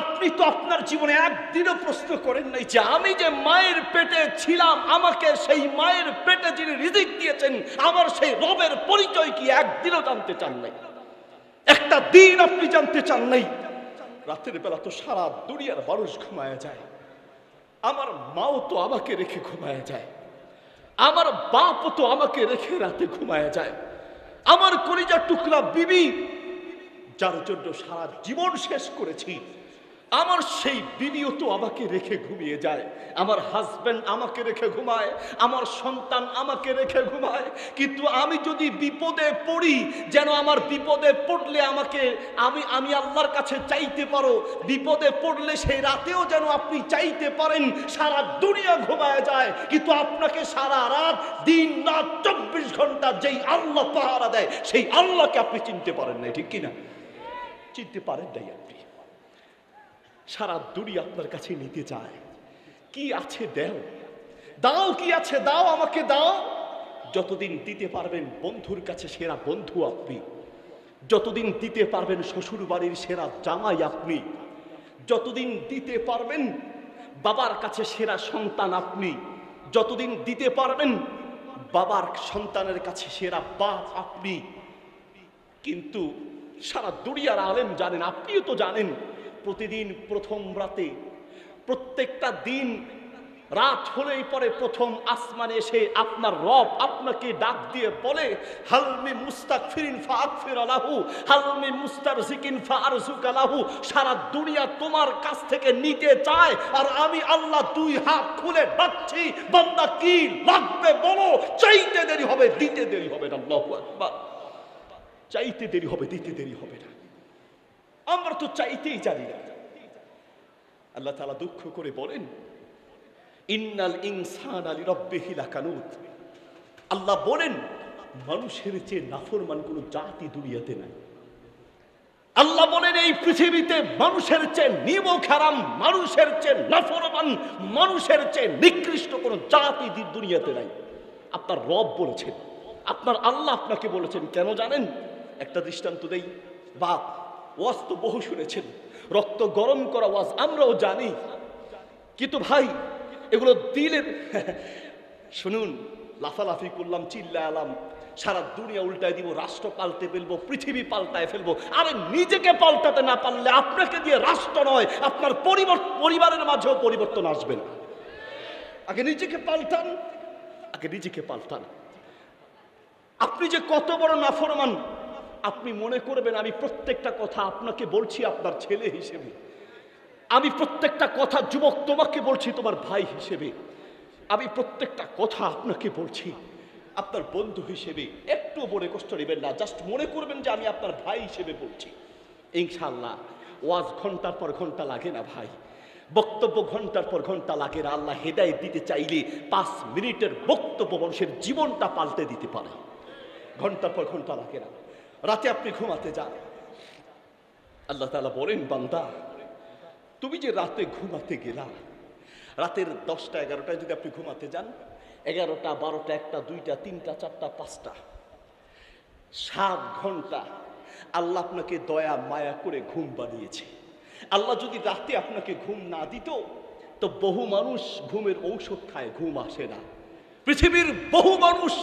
আপনি তো আপনার জীবনে একদিনও প্রশ্ন করেন নাই যে আমি যে মায়ের পেটে ছিলাম, আমাকে সেই মায়ের পেটে যিনি রিজিক দিয়েছেন, আমার সেই রবের পরিচয় কি একদিনও জানতে চান নাই? একটা দিন আপনি জানতে চান নাই? রাতের বেলা তো সারা দুনিয়ার মানুষ ঘুমায়া যায়। আমার মাও তো আমাকে রেখে ঘুমায়া যায়। আমার বাপ তো আমাকে রেখে রাতে ঘুমায়া যায়। আমার কলিজার টুকরা বিবি, যার জন্য সারা জীবন শেষ করেছি। আমার সেই বিবিও তো আমাকে রেখে ঘুমিয়ে যায়। আমার হাজব্যান্ড আমাকে রেখে ঘুমায়, আমার সন্তান আমাকে রেখে ঘুমায়। কিন্তু আমি যদি বিপদে পড়ি, যেন আমার বিপদে পড়লে আমাকে, আমি আমি আল্লাহর কাছে চাইতে পারো। বিপদে পড়লে সেই রাতেও যেন আপনি চাইতে পারেন, সারা দুনিয়া ঘুমায় যায়। কিন্তু আপনাকে সারা রাত, দিন, রাত, চব্বিশ ঘণ্টা যেই আল্লাহ পাহারা দেয়, সেই আল্লাহকে আপনি চিনতে পারেন না ঠিক কিনা? চিনতে পারেন নাই আপনি। সারা দুড়ি আপনার কাছে নিতে চায়। কি আছে দেও? দাও কি আছে? দাও আমাকে দাও। যতদিন দিতে পারবেন বন্ধুর কাছে সেরা বন্ধু আপনি। যতদিন দিতে পারবেন শ্বশুর বাড়ির সেরা জামাই আপনি। যতদিন দিতে পারবেন বাবার কাছে সেরা সন্তান আপনি। যতদিন দিতে পারবেন বাবার সন্তানের কাছে সেরা বাপ আপনি। কিন্তু সারা দুনিয়ার আলেম জানেন, আপনিও তো জানেন প্রতিদিন প্রথম রাতে, প্রত্যেকটা দিন রাত হলেই পরে প্রথম আসমানে এসে আপনার রব আপনাকে ডাক দিয়ে বলে হালমি মুস্তাক ফিরিন ফাকফির আলাহু হালমি মুস্তার জিকিন ফারজুক আলাহু সারা দুনিয়া তোমার কাছ থেকে নিতে চায় আর আমি আল্লাহ দুই হাত খুলে ডাকছি, বান্দা কি লাগবে বলো, চাইতে দেরি হবে, দিতে দেরি হবে না, আল্লাহু আকবার, চাইতে দেরি হবে, দিতে দেরি হবে না। আমরা তো চাইতেই জানি না। আল্লাহ তাআলা দুঃখ করে বলেন, ইন্নাল ইনসান আলী রব্বিহি লাকানুত। আল্লাহ বলেন, মানুষের চেয়ে নাফরমান কোনো জাতি দুনিয়াতে নাই। আল্লাহ বলেন, এই পৃথিবীতে মানুষের চেয়ে নিমক খারাম মানুষের চেয়ে নাফরমান, মানুষের চেয়ে নিকৃষ্ট কোনো জাতি দুনিয়াতে নাই। আপনার রব বলেছেন, আপনার আল্লাহ আপনাকে বলেছেন। কেন জানেন? একটা দৃষ্টান্ত দেই, বাপ ওয়াজ তো বহু শুনেছেন। রক্ত গরম করা ওয়াজ আমরাও জানি। কিন্তু ভাই, এগুলো দিলের শুনুন, লাফালাফি করলাম চিল্লা আলাম সারা দুনিয়া উল্টায় দিব, রাষ্ট্র পাল্টে ফেলব, পৃথিবী পাল্টায় ফেলব। আরে নিজেকে পাল্টাতে না পারলে আপনাকে দিয়ে রাষ্ট্র নয়, আপনার পরিবারের মাঝেও পরিবর্তন আসবে না। আগে নিজেকে পাল্টান, আগে নিজেকে পাল্টান। আপনি যে কত বড় নাফরমান আপনি মনে করবেন আমি প্রত্যেকটা কথা আপনাকে বলছি আপনার ছেলে হিসেবে। আমি প্রত্যেকটা কথা যুবক তোমাকে বলছি তোমার ভাই হিসেবে। আমি প্রত্যেকটা কথা আপনাকে বলছি আপনার বন্ধু হিসেবে। একটু মনে কষ্ট নেবেন না জাস্ট মনে করবেন যে আমি আপনার ভাই হিসেবে বলছি। ইনশাল্লাহ ওয়াজ ঘণ্টার পর ঘণ্টা লাগে না ভাই। বক্তব্য ঘণ্টার পর ঘণ্টা লাগে না, আল্লাহ হেদায়ত দিতে চাইলে পাঁচ মিনিটের বক্তব্য মানুষের জীবনটা পাল্টে দিতে পারে। ঘণ্টার পর ঘণ্টা লাগে না। রাতে আপনি ঘুমাতে যান। আল্লাহ তাআলা বলেন, বান্দা, তুমি যে রাতে ঘুমাতে গেলা, রাতের দশটা, এগারোটায় যদি আপনি ঘুমাতে যান, এগারোটা, বারোটা, একটা, দুইটা, তিনটা, চারটা, পাঁচটা, সাত ঘণ্টা আল্লাহ আপনাকে দয়া, মায়া করে ঘুম বানিয়েছে। আল্লাহ যদি রাতে আপনাকে ঘুম না দিত, তো বহু মানুষ ঘুমের ঔষধ খায়, ঘুম আসে না। পৃথিবীর বহু মানুষ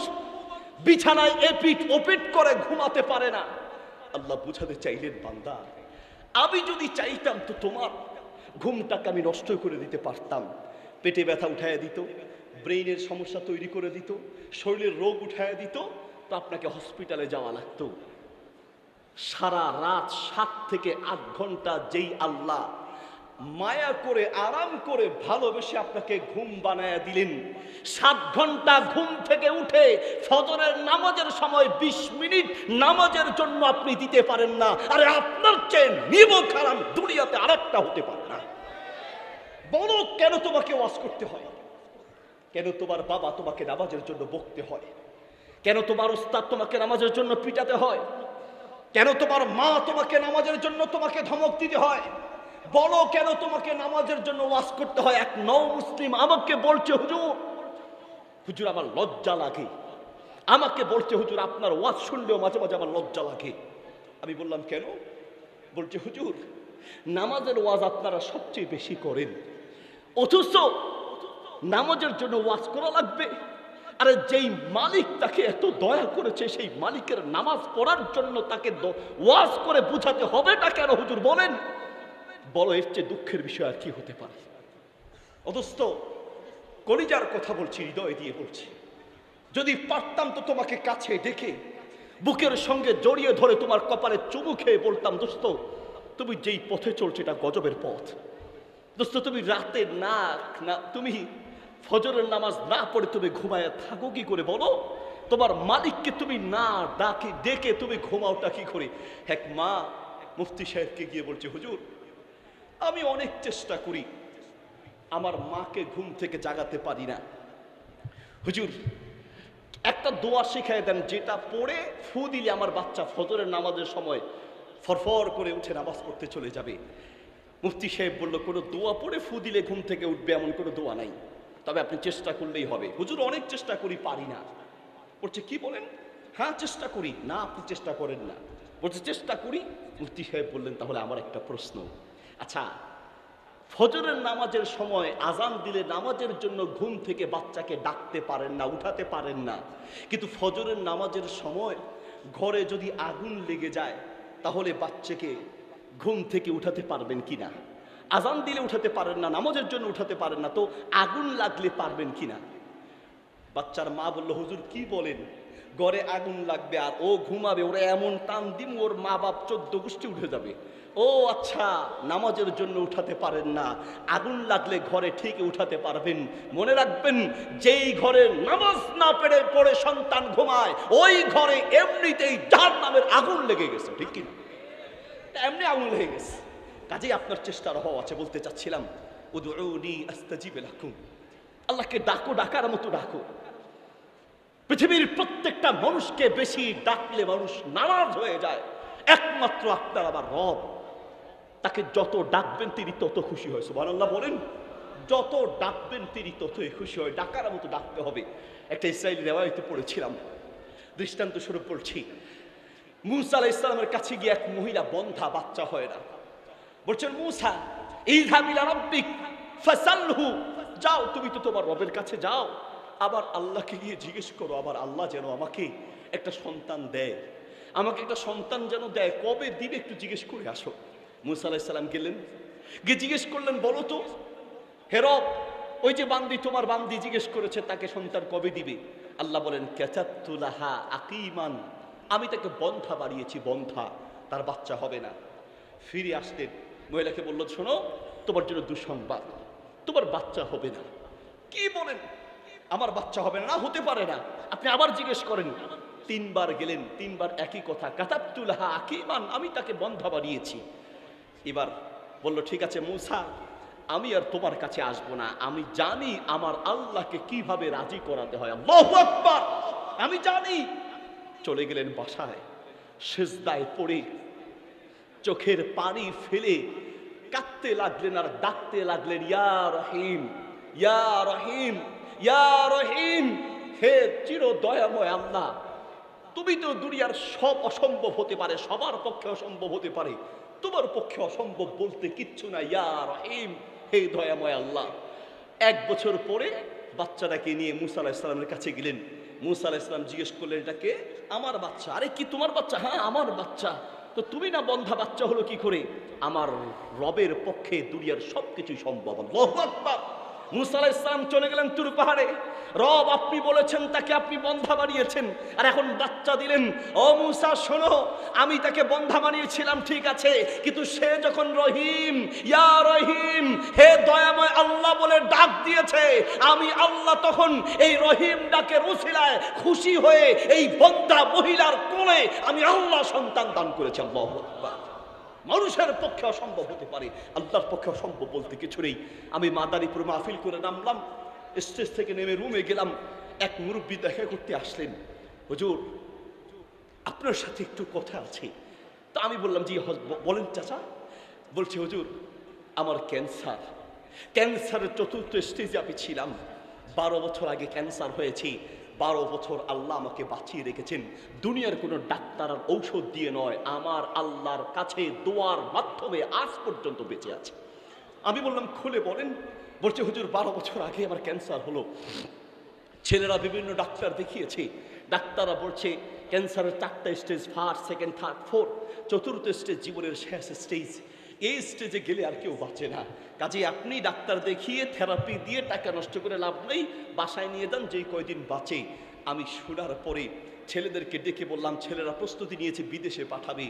বিছানায় এপিট ওপিট করে ঘুমাতে পারে না। আল্লাহ বুঝাতে চাইলেন, বান্দা, আমি যদি চাইতাম তো তোমার ঘুমটাকে আমি নষ্ট করে দিতে পারতাম। পেটে ব্যথা উঠাইয়া দিত, ব্রেইনের সমস্যা তৈরি করে দিত, শরীরের রোগ উঠাইয়া দিত, তো আপনাকে হসপিটালে যাওয়া লাগতো। সারা রাত সাত থেকে আট ঘণ্টা যেই আল্লাহ মায়া করে, আরাম করে, ভালোবেসে আপনাকে ঘুম বানায়া দিলেন। সাত ঘণ্টা ঘুম থেকে উঠে ফজরের নামাজের সময় বিশ মিনিট নামাজের জন্য আপনি দিতে পারেন না। আরে আপনার চেয়ে নিব খারাপ দুনিয়াতে আরেকটা হতে পারে না। বলো, কেন তোমাকে ওয়াজ করতে হয়? কেন তোমার বাবা তোমাকে নামাজের জন্য বকতে হয়? কেন তোমার উস্তাদ তোমাকে নামাজের জন্য পিটাতে হয়? কেন তোমার মা তোমাকে নামাজের জন্য তোমাকে ধমক দিতে হয়? বলো কেন তোমাকে নামাজের জন্য ওয়াজ করতে হয়? এক নও মুসলিম আমাকে বলছে, হুজুর হুজুর, আমার লজ্জা লাগে। আমাকে বলছে, হুজুর, আপনার ওয়াজ শুনলেও মাঝে মাঝে আমার লজ্জা লাগে। আমি বললাম, কেন? বলছে, হুজুর, নামাজের ওয়াজ আপনারা সবচেয়ে বেশি করেন। অথচ নামাজের জন্য ওয়াজ করা লাগবে। আরে, যেই মালিক তাকে এত দয়া করেছে, সেই মালিকের নামাজ পড়ার জন্য তাকে ওয়াজ করে বুঝাতে হবে না কেন, হুজুর, বলেন। বলো, এর চেয়ে দুঃখের বিষয় আর কি হতে পারে? অদস্ত কলিজার কথা বলছি, হৃদয় দিয়ে বলছি। যদি পারতাম তো তোমাকে কাছে ডেকে, বুকের সঙ্গে জড়িয়ে ধরে তোমার কপালে চুমু খেয়ে বলতাম, দোস্ত, তুমি যেই পথে চলছো, এটা গজবের পথ। দোস্ত, তুমি রাতে না না, তুমি ফজরের নামাজ না পড়ে তুমি ঘুমায় থাকো কি করে বলো? তোমার মালিককে তুমি না ডাকে, ডেকে তুমি ঘুমাওটা কি করে? এক মা মুফতি সাহেবকে গিয়ে বলছে, হুজুর আমি অনেক চেষ্টা করি। আমার মাকে ঘুম থেকে জাগাতে পারি না। হুজুর, একটা দোয়া শিখাই দেন, যেটা পড়ে ফু দিলে আমার বাচ্চা ফজরের নামাজের সময় ফরফর করে উঠে নামাজ পড়তে চলে যাবে। মুফতি সাহেব বলল, কোনো দোয়া পড়ে ফু দিলে ঘুম থেকে উঠবে এমন কোনো দোয়া নাই। তবে আপনি চেষ্টা করলেই হবে। হুজুর, অনেক চেষ্টা করি, পারি না। বলছে, কি বলেন? হ্যাঁ চেষ্টা করি। না, আপনি চেষ্টা করেন না। বলছে, চেষ্টা করি? মুফতি সাহেব বললেন, তাহলে আমার একটা প্রশ্ন। আচ্ছা ফজরের নামাজের সময় আজান দিলে নামাজের জন্য ঘুম থেকে বাচ্চাকে ডাকতে পারেন না, উঠাতে পারেন না। কিন্তু ফজরের নামাজের সময় ঘরে যদি আগুন লেগে যায়, তাহলে বাচ্চাকে ঘুম থেকে উঠাতে পারবেন কি না? আজান দিলে উঠাতে পারেন না, নামাজের জন্য উঠাতে পারেন না, তো আগুন লাগলে পারবেন কি না? বাচ্চার মা বলল, হুজুর, কি বলেন? ঘরে আগুন লাগবে আর ও ঘুমাবে, ওরা এমন টান দিম, ওর মা বাপ চোদ্দ গোষ্ঠী উঠে যাবে। ও আচ্ছা নামাজের জন্য উঠাতে পারেন না, আগুন লাগলে ঘরে ঠিক উঠাতে পারবেন। মনে রাখবেন, যেই ঘরে নামাজ না পেরে পড়ে সন্তান ঘুমায়, ওই ঘরে এমনিতেই যার নামের আগুন লেগে গেছে, ঠিক কিনা এমনি আগুন লেগে গেছে। কাজেই আপনার চেষ্টার অভাব আছে বলতে চাচ্ছিলাম উদুনি আস্তাজিবে লাকুম। আল্লাহকে ডাকো, ডাকার মতো ডাকো। পৃথিবীর প্রত্যেকটা মানুষকে বেশি ডাকলে মানুষ নারাজ হয়ে যায়। একমাত্র আপনার আবার রব। তাকে যত ডাকবেন তিনি তত খুশি হয়। সুবহানাল্লাহ বলেন, যত ডাকবেন তিনি ততই খুশি হয়। ডাকার মতো ডাকতে হবে। একটা ইসরায়েলি রেওয়ায়তে পড়েছিলাম। দৃষ্টান্ত স্বরূপ বলছি, মুসা আলাহ ইসলামের কাছে গিয়ে এক মহিলা বন্ধা বাচ্চা হয় না। বলছেন, মুসা, ইলহামিলা রব্বিক, ফাসালহু, যাও, তুমি তো তোমার রবের কাছে যাও। আবার আল্লাহকে গিয়ে জিজ্ঞেস করো, আবার আল্লাহ যেন আমাকে একটা সন্তান দেয়। আমাকে একটা সন্তান যেন দেয়। কবে দিবে একটু জিজ্ঞেস করে আসো। মুসা গেলেন। গিয়ে জিজ্ঞেস করলেন, বলো তো হেরব ওই যে বান্দি, তোমার বান্দি জিজ্ঞেস করেছে তাকে সন্তান কবে দিবে? আল্লাহ বলেন কেচাত্তুলাহা আকিমান। আমি তাকে বন্ধা বাড়িয়েছি বন্ধা, তার বাচ্চা হবে না। ফিরে আসতেন। মহিলাকে বলল শোনো, তোমার জন্য দুঃসংবাদ, তোমার বাচ্চা হবে না। কি বলেন? আমার বাচ্চা হবে না হতে পারে না। আপনি আবার জিজ্ঞেস করেন, তিনবার গেলেন, তিনবার একই কথা, কাতাবতুলাহা আকিমান, আমি তাকে বন্ধা বানিয়েছি। এবার বলল, ঠিক আছে মুসা, আমি আর তোমার কাছে আসব না, আমি জানি আমার আল্লাহকে কীভাবে রাজি করাতে হয়। আমি জানি। চলে গেলেন বাসায়, সেজদায় পড়ে, চোখের পানি ফেলে কাঁদতে লাগলেন আর ডাকতে লাগলেন, ইয়া রহিম ইয়া রহিম। ইয়া রহিম, হে চির দয়াময় আল্লাহ, তুমি তো দুনিয়ার সব অসম্ভব হতে পারে, সবার পক্ষে অসম্ভব হতে পারে, তোমার পক্ষে অসম্ভব বলতে কিচ্ছু না ইয়া রহিম, হে দয়াময় আল্লাহ, এক বছর পরে বাচ্চাটাকে নিয়ে মুসা আলাহ ইসলামের কাছে গেলেন। মুসা আলাহ ইসলাম জিজ্ঞেস করলেন এটাকে আমার বাচ্চা। আরে কি তোমার বাচ্চা? হ্যাঁ আমার বাচ্চা। তো তুমি না বন্ধা বাচ্চা হলো কি করে? আমার রবের পক্ষে দুনিয়ার সব কিছুই সম্ভব। আল্লাহু মুসা ইসলাম চলে গেলেন তুর পাহাড়ে। রব আপনি বলেছেন, তাকে আপনি বন্ধা বানিয়েছেন। আর এখন বাচ্চা দিলেন। ও মুসা, শোনো, আমি তাকে বন্ধা বানিয়েছিলাম, ঠিক আছে, কিন্তু সে যখন রহিম, ইয়া রহিম, হে দয়াময় আল্লাহ বলে ডাক দিয়েছে, আমি আল্লাহ তখন এই রহিম ডাকের উসিলায় খুশি হয়ে এই বন্ধা মহিলার কোলে আমি আল্লাহ সন্তান দান করেছি, আল্লাহ মানুষের পক্ষে অসম্ভব হতে পারে। আল্লাহর পক্ষে অসম্ভব বলতে কিছু নেই। আমি মাদারীপুর মাহফিল করে নামলাম, স্টেজ থেকে নেমে রুমে গেলাম। এক মুরব্বী দেখা করতে আসলেন। হুজুর, আপনার সাথে একটু কথা আছে। তা আমি বললাম, জি বলেন চাচা। বলছে, হুজুর, আমার ক্যান্সার। ক্যান্সারের চতুর্থ স্টেজে আমি ছিলাম। বারো বছর আগে ক্যান্সার হয়েছি। বারো বছর আল্লাহ আমাকে বাঁচিয়ে রেখেছেন। দুনিয়ার কোনো ডাক্তার আর ঔষধ দিয়ে নয়, আমার আল্লাহর কাছে দোয়ার মাধ্যমে আজ পর্যন্ত বেঁচে আছে। আমি বললাম, খুলে বলেন। বলছে, হুজুর, বারো বছর আগে আমার ক্যান্সার হলো। ছেলেরা বিভিন্ন ডাক্তার দেখিয়েছে। ডাক্তাররা বলছে, ক্যান্সারের চারটা stage, first, second, third, fourth, চতুর্থ স্টেজ, জীবনের শেষ স্টেজ। এই স্টেজে গেলে আর কেউ বাঁচে না। কাজে আপনি ডাক্তার দেখিয়ে থেরাপি দিয়ে টাকা নষ্ট করে লাভ নেই, বাসায় নিয়ে যান, যেই কয়দিন বাঁচে। আমি শোনার পরে ছেলেদেরকে ডেকে বললাম, ছেলেরা প্রস্তুতি নিয়েছে, বিদেশে পাঠাবে।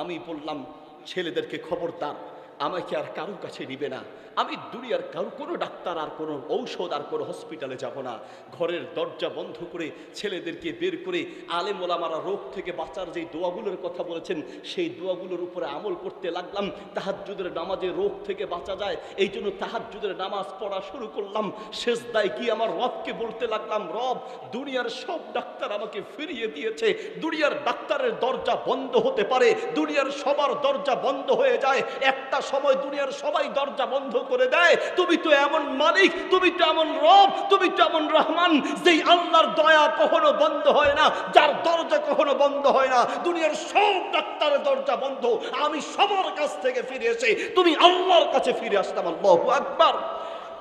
আমি বললাম, ছেলেদেরকে খবরদার আমাকে আর কারোর কাছে নিবে না। আমি দুনিয়ার কারও কোনো ডাক্তার আর কোনো ঔষধ আর কোনো হসপিটালে যাব না। ঘরের দরজা বন্ধ করে, ছেলেদেরকে বের করে, আলেম ওলামারা রোগ থেকে বাঁচার যেই দোয়াগুলোর কথা বলেছেন, সেই দোয়াগুলোর উপরে আমল করতে লাগলাম। তাহাজ্জুদের নামাজে রোগ থেকে বাঁচা যায়, এই জন্য তাহাজ্জুদের নামাজ পড়া শুরু করলাম। শেষ দায় কি আমার রবকে বলতে লাগলাম, রব, দুনিয়ার সব ডাক্তার আমাকে ফিরিয়ে দিয়েছে। দুনিয়ার ডাক্তারের দরজা বন্ধ হতে পারে, দুনিয়ার সবার দরজা বন্ধ হয়ে যায়। একটা সময় দুনিয়ার সবাই দরজা বন্ধ করে দেয়। তুমি তো এমন মালিক, তুমি তো এমন রব, তুমি তো এমন রহমান, যেই আল্লাহর দয়া কখনো বন্ধ হয় না, যার দরজা কখনো বন্ধ হয় না। দুনিয়ার সব ডাক্তারের দরজা বন্ধ। আমি সবার কাছ থেকে ফিরে এসে, তুমি আল্লাহর কাছে ফিরে আসতাম আল্লাহ আকবার।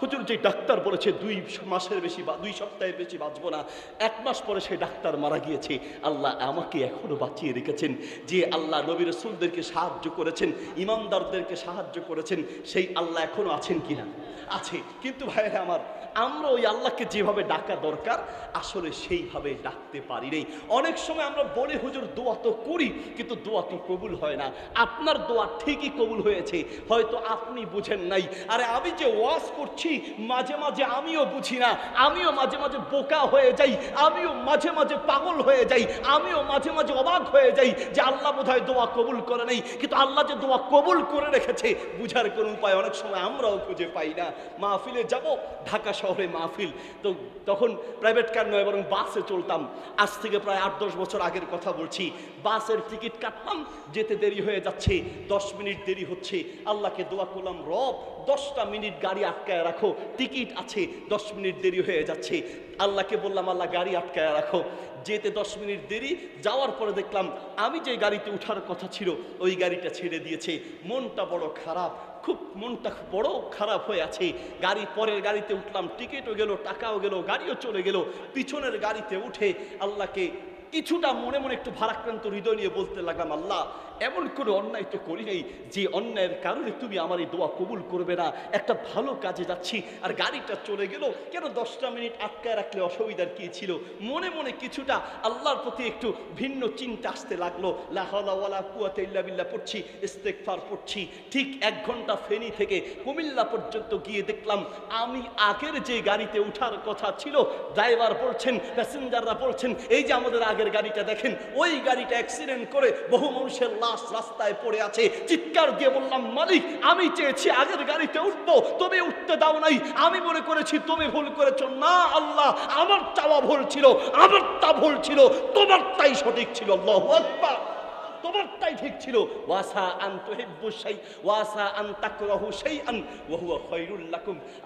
হুজুর যে ডাক্তার বলেছে, দুই মাসের বেশি বা দুই সপ্তাহের বেশি বাঁচবো না। এক মাস পরে সেই ডাক্তার মারা গিয়েছে। আল্লাহ আমাকে এখনও বাঁচিয়ে রেখেছেন যে আল্লাহ নবী রসুলদেরকে সাহায্য করেছেন, ইমানদারদেরকে সাহায্য করেছেন, সেই আল্লাহ এখনও আছেন কিনা? আছে। কিন্তু ভাইরা আমার, আমরা ওই আল্লাহকে যেভাবে ডাকা দরকার, আসলে সেইভাবে ডাকতে পারি নেই। অনেক সময় আমরা বলে, হুজুর, দোয়া তো করি, কিন্তু দোয়া তো কবুল হয় না। আপনার দোয়া ঠিকই কবুল হয়েছে। হয়তো আপনি বুঝেন নাই। আরে আমি যে ওয়াজ করছি মাঝে মাঝে আমিও বুঝি না, আমিও মাঝে মাঝে বোকা হয়ে যাই, আমিও মাঝে মাঝে পাগল হয়ে যাই, আমিও মাঝে মাঝে অবাক হয়ে যাই যে আল্লাহ বোধহয় দোয়া কবুল করে নেই। কিন্তু আল্লাহ যে দোয়া কবুল করে রেখেছে, বুঝার কোনো উপায় অনেক সময় আমরাও খুঁজে পাই না। মাহফিলে যাব, ঢাকা শহরে মাহফিল। তো তখন প্রাইভেট কার নয়, বরং বাসে চলতাম। আজ থেকে প্রায় আট, দশ বছর আগের কথা বলছি। বাসের টিকিট কাটলাম, যেতে দেরি হয়ে যাচ্ছে, দশ মিনিট দেরি হচ্ছে। আল্লাহকে দোয়া করলাম, রব দশটা মিনিট গাড়ি আটকায় রাখো, টিকিট আছে, দশ মিনিট দেরি হয়ে যাচ্ছে। আল্লাহকে বললাম, আল্লাহ, গাড়ি আটকায় রাখো। যেতে দশ মিনিট দেরি, যাওয়ার পরে দেখলাম, আমি যে গাড়িতে ওঠার কথা ছিল, ওই গাড়িটা ছেড়ে দিয়েছে। মনটা বড় খারাপ, খুব মনটা বড় খারাপ হয়ে আছে। গাড়ি পরের গাড়িতে উঠলাম, টিকিটও গেল, টাকাও গেল, গাড়িও চলে গেল। পিছনের গাড়িতে উঠে আল্লাহকে কিছুটা মনে মনে একটু ভারাক্রান্ত হৃদয় নিয়ে বলতে লাগলাম, আল্লাহ, এমন কোনো অন্যায় তো করি নাই যে অন্যায়ের কারণে তুমি আমার এই দোয়া কবুল করবে না। একটা ভালো কাজে যাচ্ছি আর গাড়িটা চলে গেল। কেন দশটা মিনিট আটকায় রাখলে অসুবিধার কি ছিল? মনে মনে কিছুটা আল্লাহর প্রতি একটু ভিন্ন চিন্তা আসতে লাগল। লাহলা কুয়াতে ইল্লা বিল্লাহ পড়ছি ইস্তেকফার পড়ছি। ঠিক এক ঘণ্টা ফেনী থেকে কুমিল্লা পর্যন্ত গিয়ে দেখলাম, আমি আগের যে গাড়িতে ওঠার কথা ছিল, ড্রাইভার বলছেন, প্যাসেঞ্জাররা বলছেন, এই যে আমাদের আগের গাড়িটা দেখেন, ওই গাড়িটা অ্যাক্সিডেন্ট করে বহু মানুষের লাশ রাস্তায় পড়ে আছে। চিৎকার দিয়ে বললাম, মালিক, আমি চেয়েছি আগের গাড়িতে উঠবো তুমি উঠতে দাও নাই। আমি মনে করেছি তুমি ভুল করেছ। না আল্লাহ আমার চাওয়া ভুল ছিল, আমারটা ভুল ছিল, তোমারটাই সঠিক ছিল। আল্লাহ আকবার, তোমারটাই ঠিক ছিল। ওয়াসা আন তুহিব্বু শাই, ওয়াসা আন তাকরাহু শাইআন, ওয়া হুয়া খায়রুল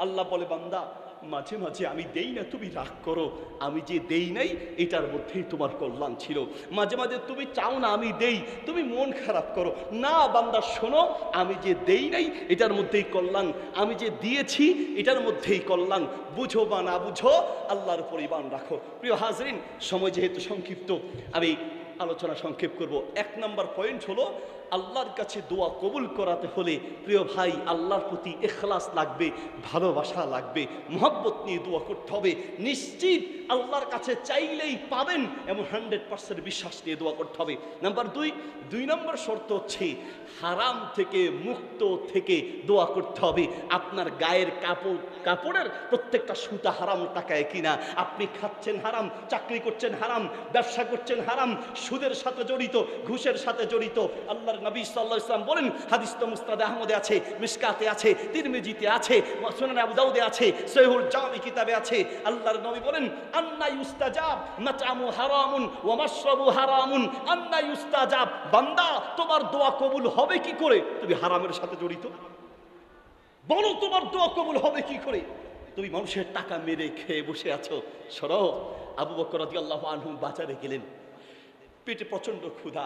আল্লাহ বলে, বান্দা মাঝে মাঝে আমি দেই না, তুমি রাগ করো। আমি যে দেই নাই, এটার মধ্যেই তোমার কল্যাণ ছিল। মাঝে মাঝে তুমি চাও না আমি দেই, তুমি মন খারাপ করো। না, বান্দা, শোনো, আমি যে দেই নাই, এটার মধ্যেই কল্যাণ। আমি যে দিয়েছি, এটার মধ্যেই কল্যাণ। বুঝো বা না বুঝো, আল্লাহর পরিমাণ রাখো। প্রিয় হাজরিন, সময় যেহেতু সংক্ষিপ্ত, আমি আলোচনা সংক্ষেপ করব। এক নাম্বার পয়েন্ট হলো আল্লাহর কাছে দোয়া কবুল করাতে হলে প্রিয় ভাই, আল্লাহর প্রতি এখলাস লাগবে, ভালোবাসা লাগবে, মোহাব্বত নিয়ে দোয়া করতে হবে। নিশ্চিত আল্লাহর কাছে চাইলেই পাবেন এমন হান্ড্রেড পার্সেন্ট বিশ্বাস নিয়ে দোয়া করতে হবে। নাম্বার দুই দুই নম্বর শর্ত হচ্ছে হারাম থেকে মুক্ত থেকে দোয়া করতে হবে। আপনার গায়ের কাপড়, কাপড়ের প্রত্যেকটা সুতা হারাম টাকায় কিনা? আপনি খাচ্ছেন হারাম, চাকরি করছেন হারাম, ব্যবসা করছেন হারাম, সুদের সাথে জড়িত, ঘুষের সাথে জড়িত, আল্লাহর নবী সাল্লাহ ইসলাম বলেন মুস্তাদ আহমদে আছে, মিসকাতে আছে, তিরমিজিতে আছে, সুনান আবু দাউদে আছে সহিহুল জামি কিতাবে আছে। আল্লাহর নবী বলেন, আন্না ইউস্তাজাব হারামুন হারামুন। আন্না ইউস্তাজাব, বান্দা, তোমার দোয়া কবুল হবে কি করে? তুমি হারামের সাথে জড়িত। বলো, তোমার দোয়া কবুল হবে কি করে? তুমি মানুষের টাকা মেরে খেয়ে বসে আছো। সরো, আবু বকর রাদিয়াল্লাহু আনহু বাজারে গেলেন। পেটে প্রচণ্ড ক্ষুধা,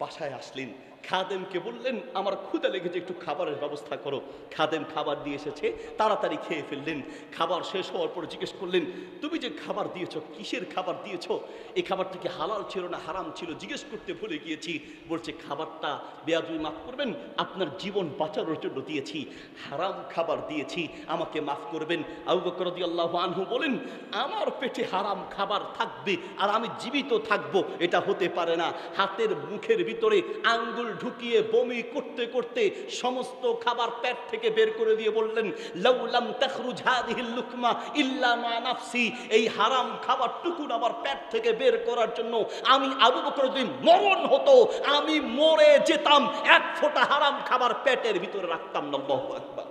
বাসায় আসলেন। খাদেমকে বললেন, আমার ক্ষুধা লেগেছে, একটু খাবারের ব্যবস্থা করো। খাদেম খাবার দিয়ে এসেছে, তাড়াতাড়ি খেয়ে ফেললেন। খাবার শেষ হওয়ার পরে জিজ্ঞেস করলেন, তুমি যে খাবার দিয়েছ, কিসের খাবার দিয়েছ? এই খাবারটা কি হালাল ছিল না হারাম ছিল? জিজ্ঞেস করতে ভুলে গিয়েছি। বলছে, খাবারটা বেয়াদুই মাফ করবেন, আপনার জীবন বাঁচানোর জন্য দিয়েছি। হারাম খাবার দিয়েছি, আমাকে মাফ করবেন। আবু বকর রাদিয়াল্লাহু আনহু বলেন, আমার পেটে হারাম খাবার থাকবে আর আমি জীবিত থাকব, এটা হতে পারে না। হাতের মুখের ভিতরে আঙ্গুল ঢুকিয়ে বমি করতে করতে সমস্ত খাবার পেট থেকে বের করে দিয়ে বললেন লাউলাম তাখরুজ হাদিহিল লুকমা ইল্লা মা নাফসি। এই হারাম খাবারটুকুন আমার পেট থেকে বের করার জন্য আমি আবু বকর যদি মরণ হতো, আমি মরে যেতাম। এক ফোঁটা হারাম খাবার পেটের ভিতরে রাখতাম না, আল্লাহু আকবার।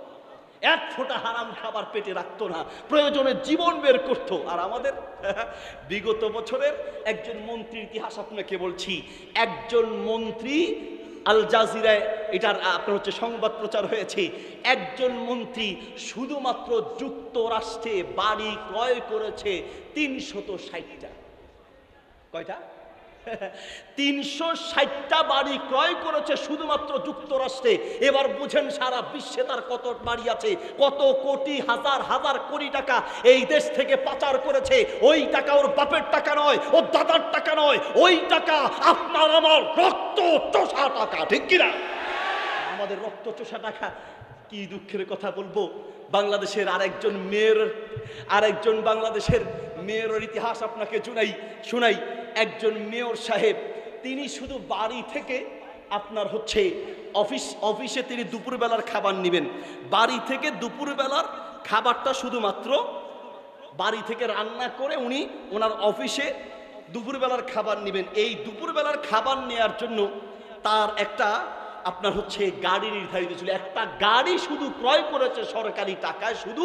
এক ফোঁটা হারাম খাবার পেটে রাখতো না, প্রয়োজনে জীবন বের করতো। আর আমাদের বিগত বছরের একজন মন্ত্রীর ইতিহাস আপনাকে বলছি, একজন মন্ত্রী আল জাজিরায়, এটার আপনার হচ্ছে সংবাদ প্রচার হয়েছে। একজন মন্ত্রী শুধুমাত্র যুক্তরাষ্ট্রে বাড়ি ক্রয় করেছে তিনশত ষাটটা। কয়টা? তিনশো ষাটটা বাড়ি ক্রয় করেছে শুধুমাত্র যুক্তরাষ্ট্রে। এবার বুঝেন সারা বিশ্বে তার কত বাড়ি আছে, কত কোটি, হাজার হাজার কোটি টাকা এই দেশ থেকে পাচার করেছে। ওই টাকা ওর বাপের টাকা নয়, ওর দাদার টাকা নয়, ওই টাকা আপনার আমার রক্ত চোষা টাকা, ঠিক কিনা? আমাদের রক্ত চোষা টাকা, কি দুঃখের কথা বলব? বাংলাদেশের আরেকজন মেয়ের, আরেকজন বাংলাদেশের মেয়রের ইতিহাস আপনাকে শুনাই শুনাই। একজন মেয়র সাহেব, তিনি শুধু বাড়ি থেকে আপনার হচ্ছে অফিস, অফিসে তিনি দুপুরবেলার খাবার নেবেন। বাড়ি থেকে দুপুরবেলার খাবারটা শুধুমাত্র বাড়ি থেকে রান্না করে উনি ওনার অফিসে দুপুরবেলার খাবার নেবেন। এই দুপুরবেলার খাবার নেয়ার জন্য তার একটা আপনার হচ্ছে গাড়ি নির্ধারিত ছিল। একটা গাড়ি শুধু ক্রয় করেছে সরকারি টাকায়, শুধু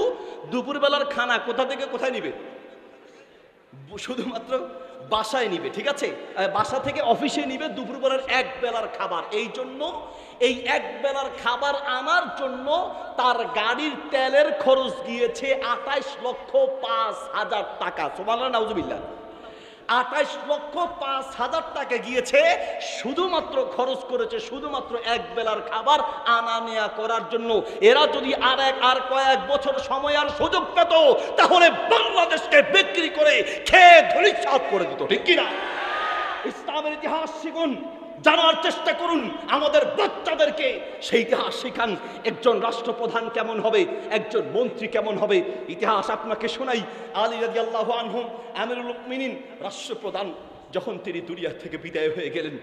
দুপুরবেলার খানা কোথা থেকে কোথায় নিবে? শুধুমাত্র বাসায় নিবে, ঠিক আছে? বাসা থেকে অফিসে নিবে দুপুরবেলার এক বেলার খাবার। এই জন্য, এই এক বেলার খাবার আনার জন্য তার গাড়ির তেলের খরচ গিয়েছে আঠাইশ লক্ষ পাঁচ হাজার টাকা। সোমানা নাউজুবিল্লাহ। আঠাইশ লক্ষ পাঁচ হাজার টাকা গিয়েছে, শুধুমাত্র খরচ করেছে শুধুমাত্র এক বেলার খাবার আনা নেয়া করার জন্য। এরা যদি আর এক আর কয়েক বছর সময় আর সুযোগ পেত, তাহলে বাংলাদেশকে বিক্রি করে খেয়ে ধরিচ্ছাপ করে দিত, ঠিক কিনা? ইসলামের ইতিহাস শিখুন। জানার চেষ্টা করুন আমাদের বাচ্চাদেরকে। সেই ইতিহাস শেখান, একজন রাষ্ট্রপ্রধান কেমন হবে, একজন মন্ত্রী কেমন হবে। ইতিহাস আপনাকে শোনাই, আলী রাজি আল্লাহ আনহুম আমিরুল মিনিন রাষ্ট্রপ্রধান, যখন তিনি দুনিয়া থেকে বিদায় হয়ে গেলেন।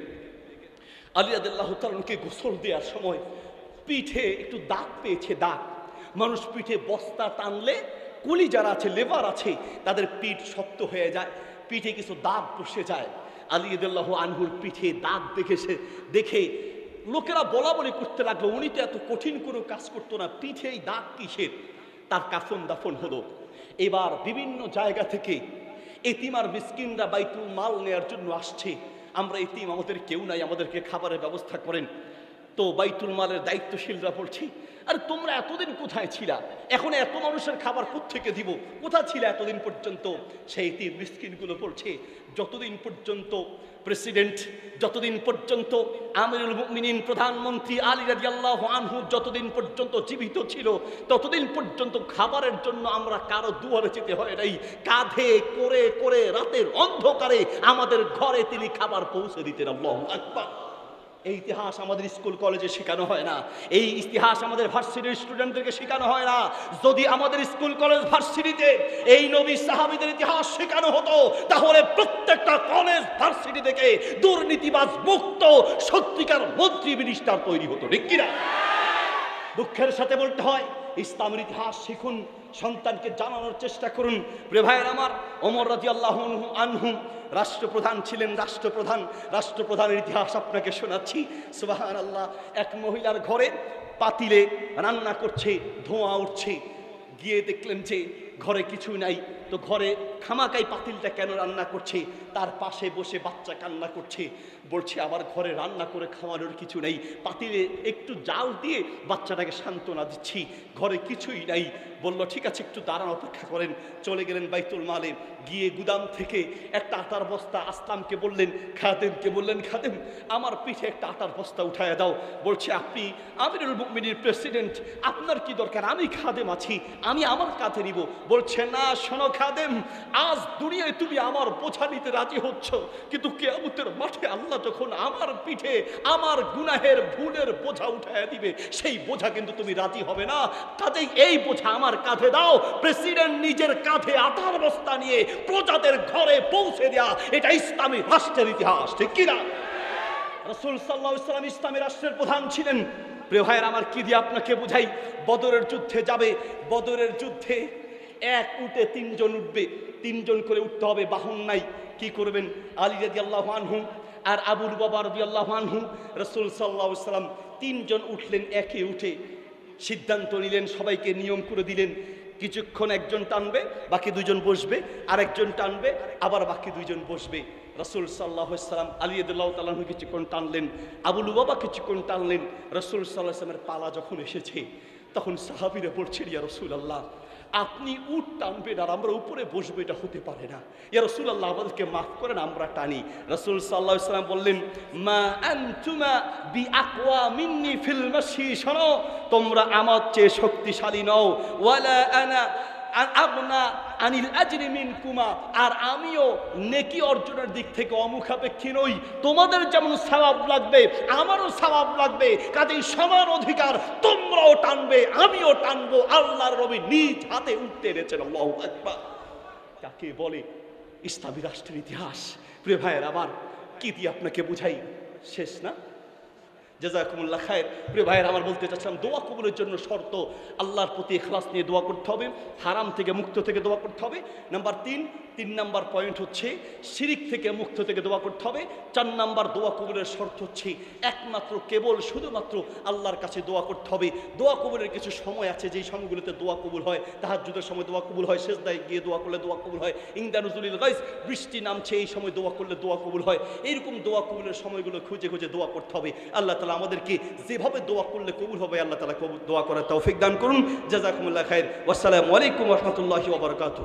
আলী আদাল্লাহ তালকে গোসল দেওয়ার সময় পিঠে একটু দাগ পেয়েছে, দাগ। মানুষ পিঠে বস্তা টানলে, কুলি যারা আছে, লেবার আছে, তাদের পিঠ শক্ত হয়ে যায়, পিঠে কিছু দাগ বসে যায়। আলী আদাল্লাহ আনহুর পিঠে দাঁত দেখেছে, দেখে লোকেরা বলা বলি করতে লাগল, উনি তো এত কঠিন কোনো কাজ করতো না পিঠে এই দাগ কিসের? তার কাফন দাফন হলো। এবার বিভিন্ন জায়গা থেকে এতিমার মিসকিনরা বাইতুল মাল নেয়ার জন্য আসছে। আমরা এতিম, আমাদের কেউ নাই, আমাদেরকে খাবারের ব্যবস্থা করেন। তো বাইতুল মালের দায়িত্বশীলরা বলছি, আর তোমরা এতদিন কোথায় ছিলা? এখন এত মানুষের খাবার থেকে দিব? কোথায় ছিল এতদিন পর্যন্ত? সেই তীর মিসকিনগুলো বলছে, যতদিন পর্যন্ত প্রেসিডেন্ট, যতদিন পর্যন্ত আমিরুল মুমিনিন প্রধানমন্ত্রী আলী রাদিয়াল্লাহু আনহু যতদিন পর্যন্ত জীবিত ছিল, ততদিন পর্যন্ত খাবারের জন্য আমরা কারও দুয়ারে যেতে হয় নাই। কাঁধে করে করে রাতের অন্ধকারে আমাদের ঘরে তিনি খাবার পৌঁছে দিতেন আল্লাহু আকবার। এই ইতিহাস আমাদের স্কুল, কলেজে শেখানো হয় না। এই ইতিহাস আমাদের ভার্সিটির স্টুডেন্টদেরকে শেখানো হয় না। যদি আমাদের স্কুল, কলেজ, ভার্সিটিতে এই নবী সাহাবিদের ইতিহাস শেখানো হতো, তাহলে প্রত্যেকটা কলেজ, ভার্সিটি থেকে দুর্নীতিবাজ, মুক্ত, সত্যিকার মন্ত্রী মিনিস্টার তৈরি হতো। ঠিক কিনা? দুঃখের সাথে বলতে হয় ইসলামের ইতিহাস শিখুন, সন্তানকে জানানোর চেষ্টা করুন। প্রেভায়ের আমার অমর রাজি আল্লাহ আনহু রাষ্ট্রপ্রধান ছিলেন, রাষ্ট্রপ্রধান। রাষ্ট্রপ্রধানের ইতিহাস আপনাকে শোনাচ্ছি। সুবাহান আল্লাহ এক মহিলার ঘরে পাতিলে রান্না করছে, ধোঁয়া উঠছে। গিয়ে দেখলেন যে ঘরে কিছু নাই। তো ঘরে খামাকাই পাতিলটা কেন রান্না করছে? তার পাশে বসে বাচ্চা কান্না করছে। বলছে আবার ঘরে রান্না করে খাওয়ানোর কিছু নেই। পাতিলে একটু জাল দিয়ে বাচ্চাটাকে সান্ত্বনা দিচ্ছি। ঘরে কিছুই নাই। বলল, ঠিক আছে, একটু দাঁড়ান, অপেক্ষা করেন। চলে গেলেন বাইতুল মালে। গিয়ে গুদাম থেকে একটা আটার বস্তা আসলামকে বললেন, খাদেমকে বললেন, খাদেম, আমার পিঠে একটা আটার বস্তা উঠায় দাও। বলছে, আপনি আমিরুল মুকমিনীর প্রেসিডেন্ট, আপনার কি দরকার? আমি খাদেম আছি, আমি আমার কাঁধে নিব। বলছে, না, শোনো খাদেম, আজ দুনিয়ায় তুমি আমার বোঝা নিতে রাজি হচ্ছ। কিন্তু কেয়ামতের মাঠে আল্লাহ যখন আমার পিঠে আমার গুনাহের ভুলের বোঝা উঠায় দিবে, সেই বোঝা কিন্তু তুমি রাজি হবে না। কাজেই এই বোঝা আমার কাঁধে দাও। প্রেসিডেন্ট নিজের কাঁধে আটার বস্তা নিয়ে প্রজাদের ঘরে পৌঁছে দেয়া, এটা ইসলামী রাষ্ট্রের ইতিহাস, ঠিক কিনা রসুল সাল্লাহ ইসলাম ইসলামী রাষ্ট্রের প্রধান ছিলেন। প্রিয় ভাইয়ের, আমার কি দিয়ে আপনাকে বুঝাই? বদরের যুদ্ধে যাবে, বদরের যুদ্ধে এক উঠে তিনজন উঠবে। তিনজন করে উঠতে হবে, বাহন নাই। কি করবেন? আলী রাজি আল্লাহ আনহু আর আবুল বাবা রবি আল্লাহ আনহু, রসুল সাল্লাহ সাল্লাম তিনজন উঠলেন, একে উঠে সিদ্ধান্ত নিলেন, সবাইকে নিয়ম করে দিলেন। কিছুক্ষণ একজন টানবে, বাকি দুজন বসবে। আর একজন টানবে, আবার বাকি দুজন বসবে। রসুল সাল্লাহ সাল্লাম আলী আদুল্লাহ তালাহু কিছুক্ষণ টানলেন, আবুল বাবা কিছুক্ষণ টানলেন। রসুল সাল্লাহ সাল্লামের পালা যখন এসেছে তখন সাহাবিরা পড়ছেন ইয়া রসুল আল্লাহ আপনি উঠ টানবেন আর আমরা উপরে বসবো, এটা হতে পারে না। ইয়া রসুল আল্লাহ আমাদেরকে মাফ করেন, আমরা টানি। রসুল সাল্লাহ সাল্লাম বললেন, মা আনতুমা বি আকোয়া মিন্নি ফিল মাসি শোনো, তোমরা আমার চেয়ে শক্তিশালী নও। ওয়ালা আনা আপনা আনিল আজরি মিনকুমা, আর আমিও নেকি অর্জনের দিক থেকে অমুখাপেক্ষী নই। তোমাদের যেমন সওয়াব লাগবে, আমারও সওয়াব লাগবে, কাজেই সমান অধিকার তোমরাও টানবে, আমিও টানবো। আল্লাহর রবি নিজ হাতে উঠতে এনেছেন আকবার। কাকে বলে? ইসলামী রাষ্ট্রের ইতিহাস। প্রিয় ভাইয়ের আবার কি দিয়ে আপনাকে বুঝাই? শেষ না? জাজাকুমুল্লাহ খায়ের। প্রিয় ভাইয়ের, আমার বলতে চাচ্ছিলাম, দোয়া কবুলের জন্য শর্ত, আল্লাহর প্রতি এখলাস নিয়ে দোয়া করতে হবে, হারাম থেকে মুক্ত থেকে দোয়া করতে হবে। নাম্বার তিন তিন নাম্বার পয়েন্ট হচ্ছে, শিরিক থেকে মুক্ত থেকে দোয়া করতে হবে। চার নাম্বার দোয়া কবুলের শর্ত হচ্ছে, একমাত্র কেবল, শুধুমাত্র আল্লাহর কাছে দোয়া করতে হবে। দোয়া কবুলের কিছু সময় আছে, যেই সময়গুলোতে দোয়া কবুল হয়। তাহাজ্জুদের সময় দোয়া কবুল হয় শেষদায় গিয়ে দোয়া করলে দোয়া কবুল হয়। ইংদানুজুলিল গাইস, বৃষ্টি নামছে, এই সময় দোয়া করলে দোয়া কবুল হয়। এইরকম দোয়া কবুলের সময়গুলো খুঁজে খুঁজে দোয়া করতে হবে। আল্লাহ তালা আমাদেরকে যেভাবে দোয়া করলে কবুল হবে, আল্লাহ তালা কবুল, দোয়া করার তৌফিক দান করুন। জাজাকুমুল্লাহ খায়ের আসসালামু আলাইকুম রহমতুল্লাহি ওবরকাতু